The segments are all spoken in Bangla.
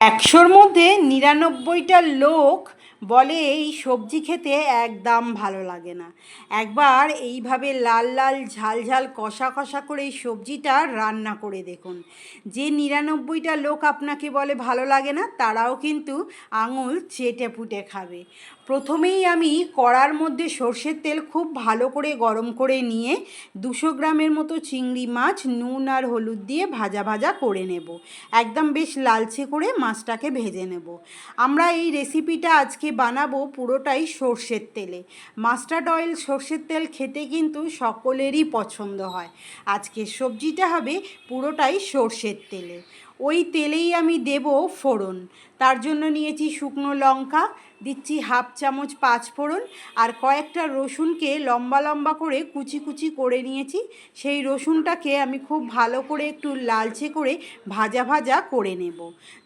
একশোর মধ্যে নিরানব্বইটা লোক বলে, এই সবজি খেতে একদম ভালো লাগে না। একবার এইভাবে লাল লাল, ঝাল ঝাল, কষা কষা করে এই সবজিটা রান্না করে দেখুন। যে নিরানব্বইটা লোক আপনাকে বলে ভালো লাগে না, তারাও কিন্তু আঙুল চেটে পুটে খাবে। প্রথমেই আমি কড়ার মধ্যে সর্ষের তেল খুব ভালো করে গরম করে নিয়ে দুশো গ্রামের মতো চিংড়ি মাছ, নুন আর হলুদ দিয়ে ভাজা ভাজা করে নেব। একদম বেশ লালচে করে মাছটাকে ভেজে নেব। আমরা এই রেসিপিটা আজকে বানাবো পুরোটাই সর্ষের তেলে। মাস্টার্ড অয়েল সর্ষের তেল খেতে কিন্তু সকলেরই পছন্দ হয়। আজকে সবজিটা হবে পুরোটাই সর্ষের তেলে। ওই তেলেই আমি দেব ফোড়ন। তার জন্য নিয়েছি শুকনো লঙ্কা, দিচ্ছি হাফ চামচ পাঁচ ফোড়ন আর কয়েকটা রসুনকে লম্বা লম্বা করে কুচি কুচি করে নিয়েছি। সেই রসুনটাকে আমি খুব ভালো করে একটু লালচে করে ভাজা ভাজা করে নেব।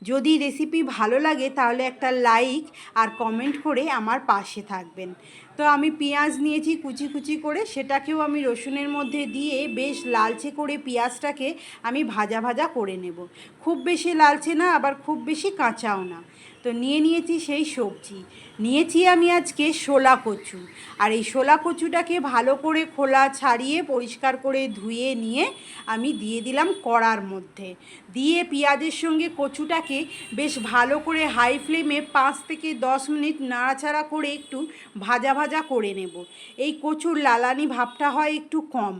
যদি রেসিপি ভালো লাগে তাহলে একটা লাইক আর কমেন্ট করে আমার পাশে থাকবেন। তো আমি পেঁয়াজ নিয়েছি কুচি কুচি করে, সেটাকেও আমি রসুনের মধ্যে দিয়ে বেশ লালচে করে পেঁয়াজটাকে আমি ভাজা ভাজা করে নেব। খুব বেশি লালচে না, আবার খুব বেশি কাঁচাও না। তো নিয়ে নিয়েছি সেই সবজি। নিয়েছি আমি আজকে শোলা কচু। আর এই শোলা কচুটাকে ভালো করে খোলা ছাড়িয়ে, পরিষ্কার করে ধুয়ে নিয়ে আমি দিয়ে দিলাম কড়ার মধ্যে। দিয়ে পেঁয়াজের সঙ্গে কচুটাকে বেশ ভালো করে হাই ফ্লেমে পাঁচ থেকে দশ মিনিট নাড়াচাড়া করে একটু ভাজা ভাজা করে নেব। এই কচুর লালানি ভাবটা হয় একটু কম,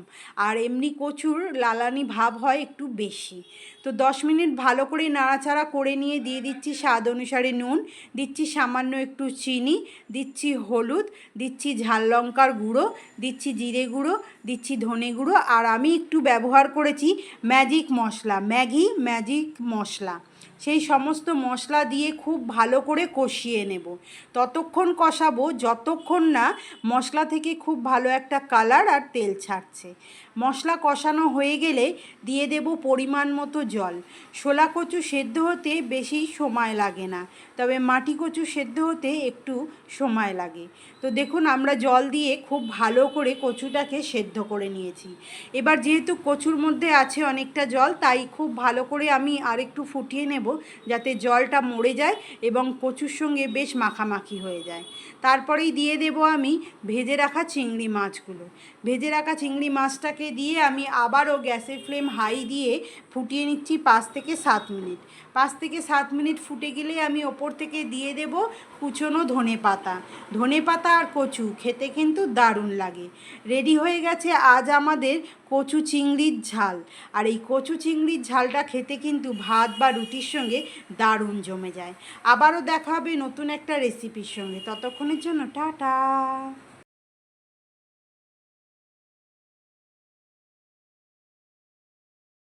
আর এমনি কচুর লালানি ভাব হয় একটু বেশি। তো দশ মিনিট ভালো করে নাড়াচাড়া করে নিয়ে দিয়ে দিচ্ছি স্বাদ অনুসারে নুন, দিচ্ছি সামান্য একটু চিনি, দিচ্ছি হলুদ, দিচ্ছি ঝাল লঙ্কার গুঁড়ো, দিচ্ছি জিরে গুঁড়ো, দিচ্ছি ধনে গুঁড়ো, আর আমি একটু ব্যবহার করেছি magic masala, Maggi magic masala. সেই সমস্ত মশলা দিয়ে খুব ভালো করে কষিয়ে নেব। ততক্ষণ কষাবো, যতক্ষণ না মশলা থেকে খুব ভালো একটা কালার আর তেল ছাড়ছে। মশলা কষানো হয়ে গেলে দিয়ে দেব পরিমাণ মতো জল। শোলা কচু সেদ্ধ হতে বেশি সময় লাগে না, তবে মাটি কচু সেদ্ধ হতে একটু সময় লাগে। তো দেখুন, আমরা জল দিয়ে খুব ভালো করে কচুটাকে সেদ্ধ করে নিয়েছি। এবার যেহেতু কচুর মধ্যে আছে অনেকটা জল, তাই খুব ভালো করে আমি আরেকটু ফুটিয়ে নেব যাতে জলটা মরে যায় এবং কচুর সঙ্গে বেশ মাখামাখি হয়ে যায়। তারপরেই দিয়ে দেব আমি ভেজে রাখা চিংড়ি মাছগুলো। ভেজে রাখা চিংড়ি মাছটাকে দিয়ে আমি আবারও গ্যাসের ফ্লেম হাই দিয়ে ফুটিয়ে নিচ্ছি পাঁচ থেকে সাত মিনিট। পাঁচ থেকে সাত মিনিট ফুটে গেলে আমি ওপর থেকে দিয়ে দেব কুচনো ধনে পাতা। ধনে পাতা আর কচু খেতে কিন্তু দারুণ লাগে। রেডি হয়ে গেছে আজ আমাদের কচু চিংড়ির ঝাল। আর এই কচু চিংড়ির ঝালটা খেতে কিন্তু ভাত বা রুটির সঙ্গে দারুণ জমে যায়। আবারও দেখা হবে নতুন একটা রেসিপির সঙ্গে। ততক্ষণের জন্য টাটা!